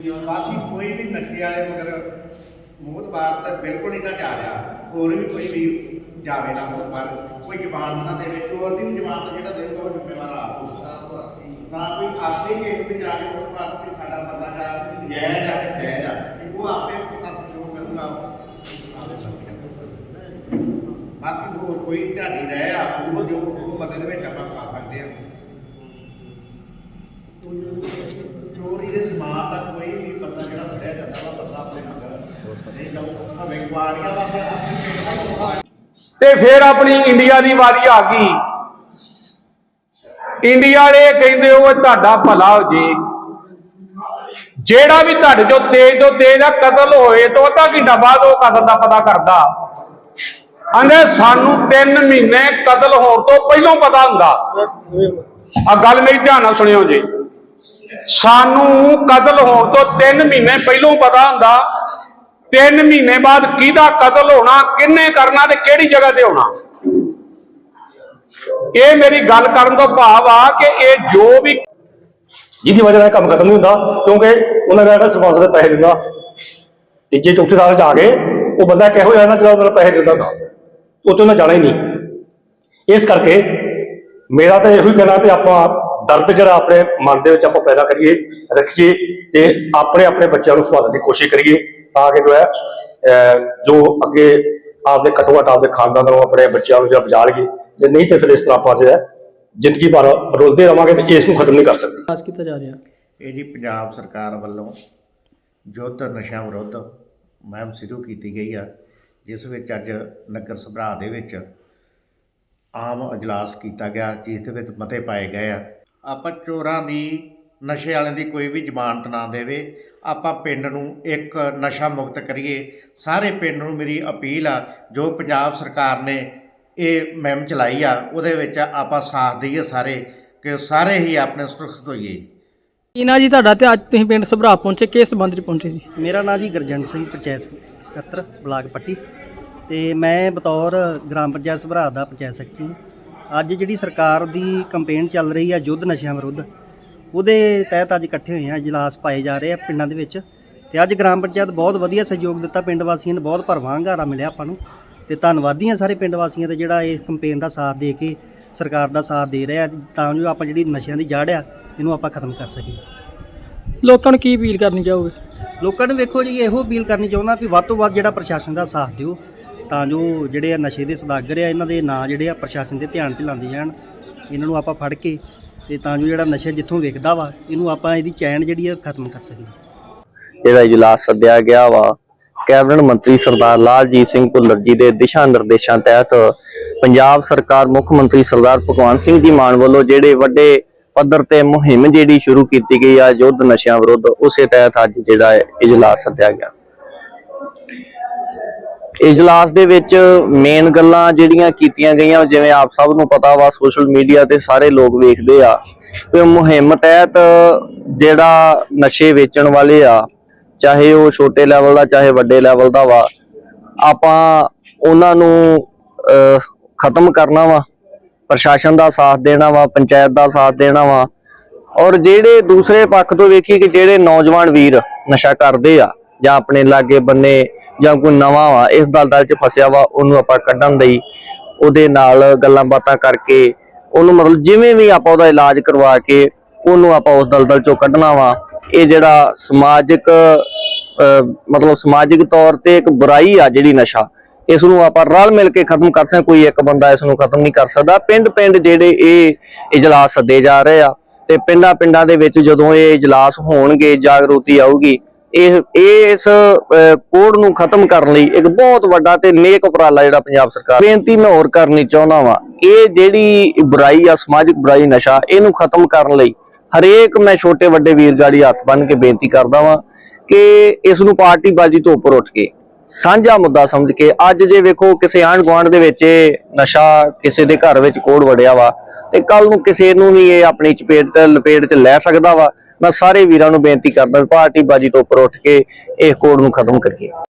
ਬਾਕੀ ਕੋਈ ਵੀ ਨਸ਼ੇ ਵਾਲੇ ਮਗਰ ਮੋਹਤਬਾਰ ਤਾਂ ਬਿਲਕੁਲ ਨਹੀਂ ਨਾ ਜਾ ਰਿਹਾ ਹੋਰ ਵੀ ਕੋਈ ਵੀ ਜਾਵੇ ਨਾ ਮੋਹਤਬਾਰ ਕੋਈ ਜ਼ਬਾਨ ਨਾ ਦੇਵੇ ਚੋਰ ਦੀ ਵੀ ਜ਼ਬਾਨ ਤਾਂ ਜਿਹੜਾ ਦੇਊਗਾ ਉਹ ਜ਼ਿੰਮੇਵਾਰ ਆਪ ਹੋਊਗਾ ਨਾ ਕੋਈ ਆਸੇ ਕਿ ਇੱਕ ਵੀ ਜਾ ਕੇ ਮੋਹਤਬਾਰ ਵੀ ਸਾਡਾ ਬੰਦਾ ਜਾ ਜਾਇਜ਼ ਆ ਤੇ ਜਾਇਜ਼ ਆ ਉਹ ਆਪੇ ਪ੍ਰਸ਼ਾਸਨ ਜੋ ਕਰੂਗਾ ਆਪੇ ਕਰੂਗਾ। ਬਾਕੀ ਹੋਰ ਕੋਈ ਢਾਡੀ ਰਹਿ ਆ ਉਹ ਜੋ ਉਹ ਬੰਦੇ ਦੇ ਵਿੱਚ ਆਪਾਂ ਪਾ ਸਕਦੇ ਆ ਚੋਰੀ ਦੇ ਤੇ ਫਿਰ ਆਪਣੀ ਇੰਡੀਆ ਦੀ ਵਾਰੀ ਆ ਗਈ। ਇੰਡੀਆ ਵਾਲੇ ਕਹਿੰਦੇ ਉਹ ਤੁਹਾਡਾ ਭਲਾ ਹੋ ਜੇ। ਜਿਹੜਾ ਵੀ ਤੁਹਾਡੇ ਚੋਂ ਤੇਜ਼ ਤੋਂ ਤੇਜ਼ ਆ, ਕਤਲ ਹੋਏ ਤੋਂ ਅੱਧਾ ਘੰਟਾ ਬਾਅਦ ਉਹ ਕਤਲ ਦਾ ਪਤਾ ਕਰਦਾ। ਆਂਦੇ ਸਾਨੂੰ 3 ਮਹੀਨੇ ਕਤਲ ਹੋਣ ਤੋਂ ਪਹਿਲਾਂ ਪਤਾ ਹੁੰਦਾ। ਆ ਗੱਲ ਮੇਰੀ ਧਿਆਨ ਨਾਲ ਸੁਣਿਓ ਜੀ। ਸਾਨੂੰ ਕਤਲ ਹੋਣ ਤੋਂ 3 ਮਹੀਨੇ ਪਹਿਲਾਂ ਪਤਾ ਹੁੰਦਾ। 3 ਮਹੀਨੇ ਬਾਅਦ ਕਿਹਦਾ ਕਤਲ ਹੋਣਾ ਕਿੰਨੇ ਕਰਨਾ ਤੇ ਕਿਹੜੀ ਜਗ੍ਹਾ ਤੇ ਹੋਣਾ। ਇਹ ਮੇਰੀ ਗੱਲ ਕਰਨ ਤੋਂ ਭਾਵ ਆ ਕਿ ਇਹ ਜੋ ਵੀ ਜਿਹਦੀ ਵਜ੍ਹਾ ਨਾਲ ਇਹ ਕੰਮ ਖਤਮ ਨਹੀਂ ਹੁੰਦਾ, ਕਿਉਂਕਿ ਉਹਨਾਂ ਦਾ ਜਿਹੜਾ ਸਪਾਂਸਰ ਪੈਸੇ ਦਿੰਦਾ। ਤੀਜੇ ਚੌਥੇ ਸਾਲ ਜਾ ਕੇ ਉਹ ਬੰਦਾ ਕਿਹੋ ਜਿਹਾ ਨਾ ਜਿਹੜਾ ਉਹਨਾਂ ਨੂੰ ਪੈਸੇ ਦਿੰਦਾ ਹੁੰਦਾ। ਉਹ ਤੋਂ ਉਹਨਾਂ ਜਾਣਾ ਹੀ ਨਹੀਂ। ਇਸ ਕਰਕੇ ਮੇਰਾ ਤਾਂ ਇਹੋ ਹੀ ਕਹਿਣਾ ਕਿ ਆਪਾਂ ਦਰਦ ਜਿਹੜਾ ਆਪਣੇ ਮਨ ਦੇ ਵਿੱਚ ਆਪਾਂ ਪੈਦਾ ਕਰੀਏ ਰੱਖੀਏ ਤੇ ਆਪਣੇ ਆਪਣੇ ਬੱਚਿਆਂ ਨੂੰ ਸੰਭਾਲਣ ਦੀ ਕੋਸ਼ਿਸ਼ ਕਰੀਏ ਤਾਂ ਕਿ ਜੋ ਹੈ ਜੋ ਅੱਗੇ ਆਪਦੇ ਘੱਟੋ ਘੱਟ ਆਪਦੇ ਖਾਨਦਾਨ ਨੂੰ ਆਪਣੇ ਬੱਚਿਆਂ ਨੂੰ ਜਿਹੜਾ ਬਚਾ ਲਈਏ ਜੇ ਨਹੀਂ ਤੇ ਫਿਰ ਇਸ ਤਰ੍ਹਾਂ ਆਪਾਂ ਜਿਹੜਾ ਜ਼ਿੰਦਗੀ ਭਰ ਰੋਲਦੇ ਰਵਾਂਗੇ ਤੇ ਇਸ ਨੂੰ ਖਤਮ ਨਹੀਂ ਕਰ ਸਕਦੇ। ਵਿਕਾਸ ਕੀਤਾ ਜਾ ਰਿਹਾ। ਇਹ ਜੀ ਪੰਜਾਬ ਸਰਕਾਰ ਵੱਲੋਂ ਯੁੱਧ ਨਸ਼ਾ ਵਿਰੁੱਧ ਮੁਹਿੰਮ ਸ਼ੁਰੂ ਕੀਤੀ ਗਈ ਆ ਜਿਸ ਵਿੱਚ ਅੱਜ ਨਗਰ ਸਭਰਾ ਦੇ ਵਿੱਚ ਆਮ ਅਜਲਾਸ ਕੀਤਾ ਗਿਆ ਜਿਸ ਦੇ ਵਿੱਚ ਮਤੇ ਪਾਏ ਗਏ ਆ। ਆਪਾਂ ਚੋਰਾਂ ਦੀ ਨਸ਼ੇ ਵਾਲਿਆਂ ਦੀ ਕੋਈ ਵੀ ਜ਼ਮਾਨਤ ਨਾ ਦੇਵੇ ਆਪਾਂ ਪਿੰਡ ਨੂੰ ਇੱਕ ਨਸ਼ਾ ਮੁਕਤ ਕਰੀਏ। ਸਾਰੇ ਪਿੰਡ ਨੂੰ ਮੇਰੀ ਅਪੀਲ ਆ ਜੋ ਪੰਜਾਬ ਸਰਕਾਰ ਨੇ ਇਹ ਮੁਹਿੰਮ ਚਲਾਈ ਆ ਉਹਦੇ ਵਿੱਚ ਆਪਾਂ ਸਾਥ ਦਈਏ ਸਾਰੇ ਕਿ ਸਾਰੇ ਹੀ ਆਪਣੇ ਸੁਰੱਖਿਅਤ ਹੋਈਏ। ਕੀ ਨਾ ਜੀ ਤੁਹਾਡਾ ਤੇ ਅੱਜ ਤੁਸੀਂ ਪਿੰਡ ਸਭਰਾ ਪਹੁੰਚੇ ਕਿਸ ਸੰਬੰਧ ਚ ਪਹੁੰਚੇ ਜੀ? ਮੇਰਾ ਨਾਮ ਜੀ ਗੁਰਜੰਟ ਸਿੰਘ ਪੰਚਾਇਤ ਸਕੱਤਰ ਬਲਾਕ ਪੱਟੀ। ਤੇ ਮੈਂ ਬਤੌਰ ਗ੍ਰਾਮ ਪੰਚਾਇਤ ਸਭਰਾ ਦਾ ਪੰਚਾਇਤ ਸੈਕਟਰੀ। ਹਾਂ। ਅੱਜ ਜਿਹੜੀ ਸਰਕਾਰ ਦੀ ਕੰਪੇਨ ਚੱਲ ਰਹੀ ਹੈ ਯੁੱਧ ਨਸ਼ਿਆਂ ਵਿਰੁੱਧ ਉਹਦੇ ਤਹਿਤ ਅੱਜ ਇਕੱਠੇ ਹੋਏ ਆ ਇਜਲਾਸ ਪਾਏ ਜਾ ਰਹੇ ਆ ਪਿੰਡਾਂ ਦੇ ਵਿੱਚ। ਤੇ ਅੱਜ ਗ੍ਰਾਮ ਪੰਚਾਇਤ ਬਹੁਤ ਵਧੀਆ ਸਹਿਯੋਗ ਦਿੱਤਾ ਪਿੰਡ ਵਾਸੀਆਂ ਨੇ ਬਹੁਤ ਭਰਵਾਂ ਹੰਗਾਰਾ ਮਿਲਿਆ ਆਪਾਂ ਨੂੰ। ਤੇ ਧੰਨਵਾਦੀ ਹਾਂ ਸਾਰੇ ਪਿੰਡ ਵਾਸੀਆਂ ਤੇ ਜਿਹੜਾ ਇਸ ਕੰਪੇਨ ਦਾ ਸਾਥ ਦੇ ਕੇ ਸਰਕਾਰ ਦਾ ਸਾਥ ਦੇ ਰਿਹਾ ਤਾਂ ਜੋ ਆਪਾਂ ਜਿਹੜੀ ਨਸ਼ਿਆਂ ਦੀ ਜੜ ਆ ਇਹਨੂੰ ਆਪਾਂ ਖਤਮ ਕਰ ਸਕੀਏ। ਲੋਕਾਂ ਨੂੰ ਕੀ ਅਪੀਲ ਕਰਨੀ ਚਾਹੋਗੇ? ਲੋਕਾਂ ਨੂੰ ਵੇਖੋ ਜੀ ਇਹੋ ਅਪੀਲ ਕਰਨੀ ਚਾਹੁੰਦਾ ਵੀ ਵੱਧ ਤੋਂ ਵੱਧ ਜਿਹੜਾ ਪ੍ਰਸ਼ਾਸਨ ਦਾ ਸਾਥ ਦਿਓ। ਤਾਂ ਜੋ ਜਿਹੜੇ ਆ ਨਸ਼ੇ ਦੇ ਸਦਾਗਰ ਆ, ਇਹਨਾਂ ਦੇ ਨਾਂ ਜਿਹੜੇ ਆ ਪ੍ਰਸ਼ਾਸਨ ਦੇ ਧਿਆਨ 'ਚ ਲਾਉਂਦੇ ਜਾਣ, ਇਹਨਾਂ ਨੂੰ ਆਪਾਂ ਫੜ ਕੇ ਤੇ ਤਾਂ ਜੋ ਜਿਹੜਾ ਨਸ਼ਾ ਜਿੱਥੋਂ ਵਿਕਦਾ ਵਾ, ਇਹਨੂੰ ਆਪਾਂ ਇਹਦੀ ਚੈਨ ਜਿਹੜੀ ਆ ਖਤਮ ਕਰ ਸਕੀਏ। ਜਿਹੜਾ ਇਜਲਾਸ ਸੱਦਿਆ ਗਿਆ ਵਾ। ਕੈਬਨਿਟ ਮੰਤਰੀ ਸਰਦਾਰ ਲਾਲਜੀਤ ਸਿੰਘ ਭੁੱਲਰ ਜੀ ਦੇ ਦਿਸ਼ਾ ਨਿਰਦੇਸ਼ਾਂ ਤਹਿਤ ਪੰਜਾਬ ਸਰਕਾਰ ਮੁੱਖ ਮੰਤਰੀ ਸਰਦਾਰ ਭਗਵੰਤ ਸਿੰਘ ਜੀ ਮਾਨ ਵੱਲੋਂ ਜਿਹੜੇ ਵੱਡੇ ਪੱਧਰ ਤੇ ਮੁਹਿੰਮ ਜਿਹੜੀ ਸ਼ੁਰੂ ਕੀਤੀ ਗਈ ਆ, ਯੁੱਧ ਨਸ਼ਿਆਂ ਵਿਰੁੱਧ, ਉਸੇ ਤਹਿਤ ਅੱਜ ਜਿਹੜਾ ਇਜਲਾਸ ਸੱਦਿਆ ਗਿਆ। ਇਜਲਾਸ ਦੇ ਵਿੱਚ ਮੇਨ ਗੱਲਾਂ ਜਿਹੜੀਆਂ ਕੀਤੀਆਂ ਗਈਆਂ, ਜਿਵੇਂ ਆਪ ਸਭ ਨੂੰ ਪਤਾ ਵਾ ਸੋਸ਼ਲ ਮੀਡੀਆ ਤੇ ਸਾਰੇ ਲੋਕ ਵੇਖਦੇ ਆ। ਕਿ ਮੁਹਿੰਮ ਤਹਿਤ ਜਿਹੜਾ ਨਸ਼ੇ ਵੇਚਣ ਵਾਲੇ ਆ, ਚਾਹੇ ਉਹ ਛੋਟੇ ਲੈਵਲ ਦਾ, ਚਾਹੇ ਵੱਡੇ ਲੈਵਲ ਦਾ ਵਾ, ਆਪਾਂ ਉਹਨਾਂ ਨੂੰ ਖਤਮ ਕਰਨਾ ਵਾ, ਪ੍ਰਸ਼ਾਸਨ ਦਾ ਸਾਥ ਦੇਣਾ ਵਾ, ਪੰਚਾਇਤ ਦਾ ਸਾਥ ਦੇਣਾ ਵਾ। ਔਰ ਜਿਹੜੇ ਦੂਸਰੇ ਪੱਖ ਤੋਂ ਵੇਖੀ ਕਿ ਜਿਹੜੇ ਨੌਜਵਾਨ ਵੀਰ ਨਸ਼ਾ ਕਰਦੇ ਆ ਜਾਂ ਆਪਣੇ ਲਾਗੇ ਬੰਨੇ ਜਾਂ ਕੋਈ ਨਵਾਂ ਵਾ, ਇਸ ਦਲਦਲ 'ਚ ਫਸਿਆ ਵਾ, ਉਹਨੂੰ ਆਪਾਂ ਕੱਢਣ ਲਈ ਉਹਦੇ ਨਾਲ ਗੱਲਾਂ ਬਾਤਾਂ ਕਰਕੇ ਉਹਨੂੰ ਮਤਲਬ ਜਿਵੇਂ ਵੀ ਆਪਾਂ ਉਹਦਾ ਇਲਾਜ ਕਰਵਾ ਕੇ ਉਹਨੂੰ ਆਪਾਂ ਉਸ ਦਲਦਲ 'ਚੋਂ ਕੱਢਣਾ ਵਾ। ਇਹ ਜਿਹੜਾ ਸਮਾਜਿਕ ਮਤਲਬ ਸਮਾਜਿਕ ਤੌਰ ਤੇ ਇੱਕ ਬੁਰਾਈ ਆ ਜਿਹੜੀ ਨਸ਼ਾ, ਇਸ ਨੂੰ ਆਪਾਂ ਰਲ ਮਿਲ ਕੇ ਖਤਮ ਕਰ ਸਕਦੇ ਕੋਈ ਇੱਕ ਬੰਦਾ ਇਸ ਨੂੰ ਖਤਮ ਨਹੀਂ ਕਰ ਸਕਦਾ। ਪਿੰਡ ਪਿੰਡ ਜਿਹੜੇ ਇਹ ਇਜਲਾਸ ਸੱਦੇ ਜਾ ਰਹੇ ਆ, ਤੇ ਪਿੰਡਾਂ ਪਿੰਡਾਂ ਦੇ ਵਿੱਚ ਜਦੋਂ ਇਹ ਇਜਲਾਸ ਹੋਣਗੇ ਜਾਗਰੂਕਤੀ ਆਊਗੀ ਇਹ ਇਸ ਕੋਡ ਨੂੰ ਖਤਮ ਕਰਨ ਲਈ ਇੱਕ ਬਹੁਤ ਵੱਡਾ ਤੇ ਨੇਕ ਉਪਰਾਲਾ ਜਿਹੜਾ ਪੰਜਾਬ ਸਰਕਾਰ ਬੇਨਤੀ ਮੈਂ ਹੋਰ ਕਰਨੀ ਚਾਹੁੰਦਾ ਵਾਂ। ਇਹ ਜਿਹੜੀ ਬੁਰਾਈ ਆ, ਸਮਾਜਿਕ ਬੁਰਾਈ ਨਸ਼ਾ, ਇਹਨੂੰ ਖਤਮ ਕਰਨ ਲਈ ਹਰੇਕ ਮੈਂ ਛੋਟੇ ਵੱਡੇ ਵੀਰ ਗਾੜੀ ਹੱਥ ਬੰਨ ਕੇ ਬੇਨਤੀ ਕਰਦਾ ਵਾਂ ਕਿ ਇਸ ਨੂੰ ਪਾਰਟੀ ਬਾਜੀ ਤੋਂ ਉੱਪਰ ਉੱਠ ਕੇ ਸਾਂਝਾ ਮੁੱਦਾ ਸਮਝ ਕੇ ਅੱਜ ਜੇ ਵੇਖੋ ਕਿਸੇ ਆਂਢ ਗੁਆਂਢ ਦੇ ਵਿੱਚ ਇਹ ਨਸ਼ਾ ਕਿਸੇ ਦੇ ਘਰ ਵਿੱਚ ਕੋੜ ਵੜਿਆ ਵਾ ਤੇ ਕੱਲ ਨੂੰ ਕਿਸੇ ਨੂੰ ਵੀ ਇਹ ਆਪਣੀ ਚਪੇਟ, ਲਪੇਟ 'ਚ ਲੈ ਸਕਦਾ ਵਾ ਮੈਂ ਸਾਰੇ ਵੀਰਾਂ ਨੂੰ ਬੇਨਤੀ ਕਰਦਾ ਵੀ ਪਾਰਟੀ ਬਾਜੀ ਤੋਂ ਉੱਪਰ ਉੱਠ ਕੇ ਇਹ ਕੋਡ ਨੂੰ ਖਤਮ ਕਰੀਏ।